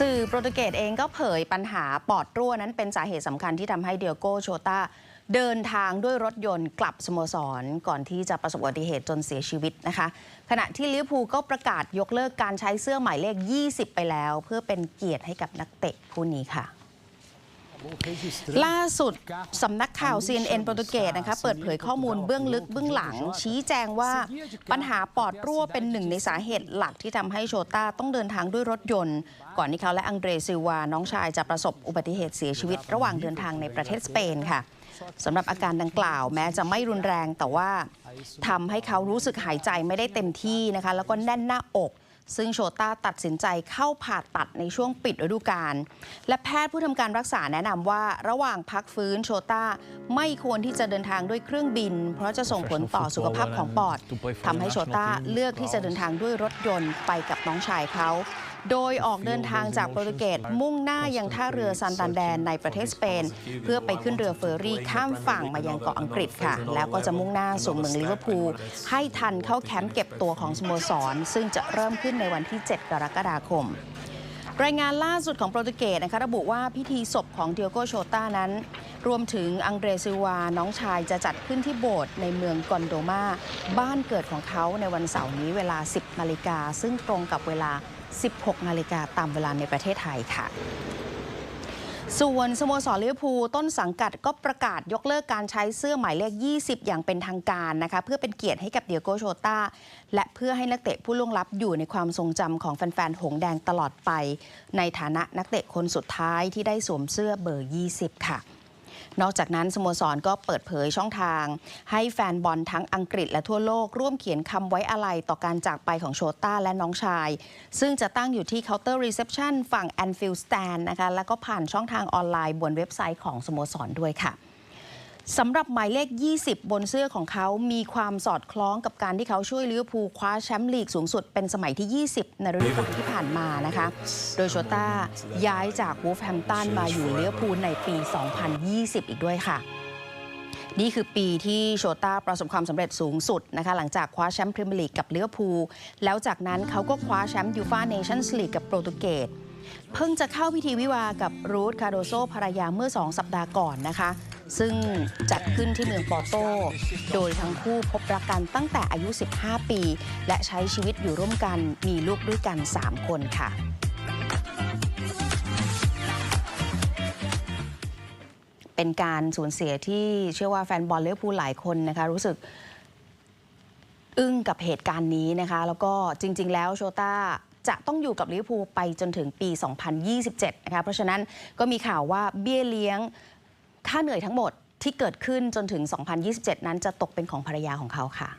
สื่อโปรตุเกสเองก็เผยปัญหาปอดรั่วนั้นเป็นสาเหตุสำคัญที่ทำให้เดียโกโชตาเดินทางด้วยรถยนต์กลับสโมสร ก่อนที่จะประสบอุบัติเหตุจนเสียชีวิตนะคะ ขณะที่ลิเวอร์พูลก็ประกาศยกเลิกการใช้เสื้อหมายเลข 20 ไปแล้ว เพื่อเป็นเกียรติให้กับนักเตะผู้นี้ค่ะ ล่าสุดสำนักข่าว CNN โปรตุเกสนะคะเปิดเผยข้อมูลเบื้องลึกเบื้องหลัง ชี้แจงว่าปัญหาปอดรั่วเป็นหนึ่งในสาเหตุหลักที่ทำให้โชต้าต้องเดินทางด้วยรถยนต์ ก่อนที่เขาและอังเดรซิวา น้องชายจะประสบอุบัติเหตุเสียชีวิตระหว่างเดินทางในประเทศสเปนค่ะสำหรับอาการดังกล่าวแม้จะไม่รุนแรงแต่ว่าทำให้เขารู้สึกหายใจไม่ได้เต็มที่นะคะแล้วก็แน่นหน้าอก ซึ่งโชต้าตัดสินใจเข้าผ่าตัดในช่วงปิดฤดูกาล และแพทย์ผู้ทำการรักษาแนะนำว่าระหว่างพักฟื้นโชต้าไม่ควรที่จะเดินทางด้วยเครื่องบิน เพราะจะส่งผลต่อสุขภาพของปอดทำให้โชต้าเลือกที่จะเดินทางด้วยรถยนต์ไปกับน้องชายเขา โดยออกเดินทางจากโปรตุเกสมุ่งหน้ายังท่าเรือซันตันแดนในประเทศสเปน เพื่อไปขึ้นเรือเฟอร์รี่ข้ามฝั่งมายังเกาะอังกฤษค่ะ แล้วก็จะมุ่งหน้าสู่เมืองลิเวอร์พูลให้ทันเข้าแคมป์เก็บตัวของสโมสร ซึ่งจะเริ่มขึ้นในวันที่ 7 กรกฎาคมรายงานล่าสุดของโปรตุเกสนะคะระบุว่าพิธีศพของเดียโกโชต้านั้น รวมถึงอังเดรซิวา น้องชายจะจัดขึ้นที่โบสถ์ในเมืองกอนโดมา บ้านเกิดของเขาในวันเสาร์นี้เวลา 10นาฬิกาซึ่งตรงกับเวลา 16 นาฬิกาตามเวลาในประเทศไทยค่ะส่วนสโมสรลิเวอร์พูลต้นสังกัดก็ประกาศยกเลิกการใช้เสื้อหมายเลข 20 อย่างเป็นทางการนะคะเพื่อเป็นเกียรติให้กับเดียโกโชตาและเพื่อให้นักเตะผู้ล่วงลับอยู่ในความทรงจำของแฟนๆ หงแดงตลอดไป ในฐานะนักเตะคนสุดท้ายที่ได้สวมเสื้อเบอร์ 20 ค่ะ นอกจากนั้นสโมสรก็เปิดเผยช่องทาง ให้แฟนบอลทั้งอังกฤษและทั่วโลก ร่วมเขียนคำไว้อาลัยต่อการจากไปของโชต้าและน้องชาย ซึ่งจะตั้งอยู่ที่เคาน์เตอร์รีเซพชันฝั่งแอนฟิลด์สแตนนะคะแล้วก็ผ่านช่องทางออนไลน์บนเว็บไซต์ของสโมสรด้วยค่ะ สำหรับหมายเลข 20 บนเสื้อของเขามีความสอดคล้องกับการที่เขาช่วยลิเวอร์พูลคว้าแชมป์ลีกสูงสุดเป็นสมัยที่ 20 ในฤดูกาลที่ผ่านมานะคะ โดยโชต้าย้ายจากวูฟแฮมตันมาอยู่ลิเวอร์พูลในปี 2020 อีกด้วยค่ะ นี่คือปีที่โชต้าประสบความสำเร็จสูงสุดนะคะหลังจากคว้าแชมป์พรีเมียร์ลีกกับลิเวอร์พูลแล้วจากนั้นเขาก็คว้าแชมป์ยูฟ่าเนชั่นส์ลีกกับโปรตุเกสเพิ่งจะเข้าพิธีวิวากับรูธคาโดโซภรรยาเมื่อ 2 สัปดาห์ก่อนนะคะ ซึ่งจัดขึ้นที่เมืองปอโต โดยทั้งคู่พบรักกันตั้งแต่อายุ 15 ปี และใช้ชีวิตอยู่ร่วมกันมีลูกด้วยกัน 3 คนค่ะเป็นการสูญเสียที่เชื่อว่าแฟนบอลลิเวอร์พูลหลายคนนะคะรู้สึกอึ้งกับเหตุการณ์นี้นะคะ แล้วก็จริง ๆ แล้วโชต้าจะต้องอยู่กับลิเวอร์พูลไปจนถึงปี 2027 นะคะเพราะฉะนั้นก็มีข่าวว่าเบี้ยเลี้ยง ค่าเหนื่อยทั้งหมดที่เกิดขึ้นจนถึง 2027 นั้นจะตกเป็นของภรรยาของเขาค่ะ